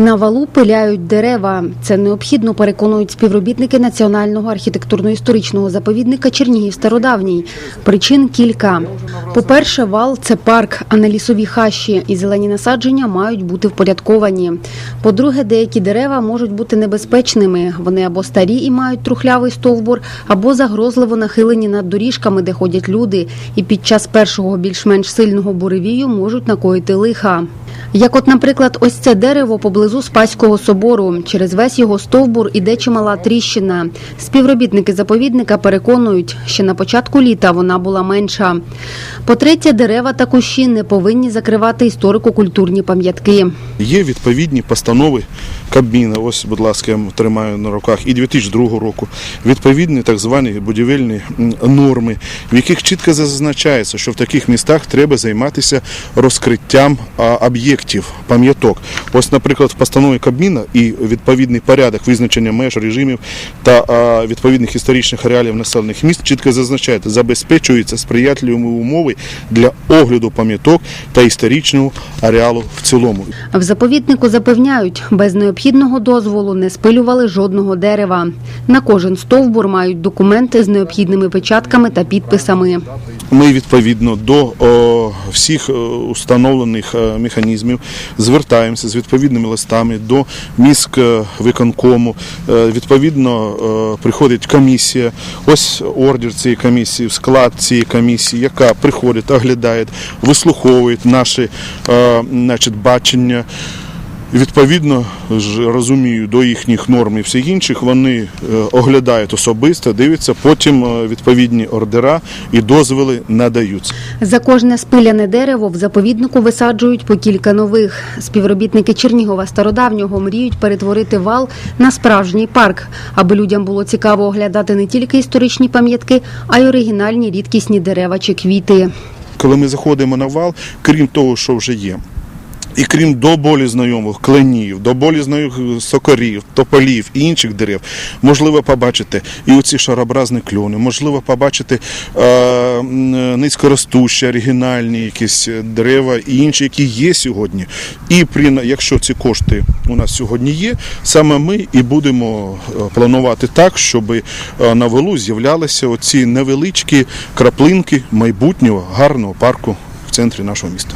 На валу пиляють дерева. Це необхідно, переконують співробітники Національного архітектурно-історичного заповідника Чернігів Стародавній. Причин кілька. По-перше, вал це парк, а не лісові хащі, і зелені насадження мають бути впорядковані. По-друге, деякі дерева можуть бути небезпечними. Вони або старі і мають трухлявий стовбур, або загрозливо нахилені над доріжками, де ходять люди, і під час першого більш-менш сильного буревію можуть накоїти лиха. Як от, наприклад, ось це дерево поблизу Спаського собору. Через весь його стовбур іде чимала тріщина. Співробітники заповідника переконують, що на початку літа вона була менша. По-третє, дерева та кущі не повинні закривати історико-культурні пам'ятки. Є відповідні постанови Кабміна, ось, будь ласка, я тримаю на руках, і 2002 року. Відповідні так звані будівельні норми, в яких чітко зазначається, що в таких містах треба займатися розкриттям а, об'єктів, пам'яток. Ось, наприклад, в постанові Кабміна і відповідний порядок визначення меж режимів та відповідних історичних реалів населених міст чітко зазначається, забезпечуються сприятливі умови для огляду пам'яток та історичного ареалу в цілому. В заповіднику запевняють, без необхідного дозволу не спилювали жодного дерева. На кожен стовбур мають документи з необхідними печатками та підписами. Ми відповідно до о, всіх е, установлених е, механізмів звертаємося з відповідними листами до міськ е, виконкому. Е, Відповідно е, приходить комісія. Ось ордер цієї комісії, склад цієї комісії, яка приходить, оглядає, вислуховує наші е, значить, бачення. І, Відповідно розумію до їхніх норм і всіх інших, вони е, оглядають особисто, дивляться, потім е, відповідні ордера і дозволи надаються. За кожне спиляне дерево в заповіднику висаджують по кілька нових. Співробітники Чернігова стародавнього мріють перетворити вал на справжній парк, аби людям було цікаво оглядати не тільки історичні пам'ятки, а й оригінальні рідкісні дерева чи квіти. Коли ми заходимо на вал, крім того, що вже є. І крім до болі знайомих кленів, до болі знайомих сокорів, тополів і інших дерев, можливо побачити і оці шарообразні кльони, можливо побачити е, м, низькоростущі, оригінальні якісь дерева і інші, які є сьогодні. І при якщо ці кошти у нас сьогодні є, саме ми і будемо е, планувати так, щоб е, на валу з'являлися оці невеличкі краплинки майбутнього гарного парку в центрі нашого міста.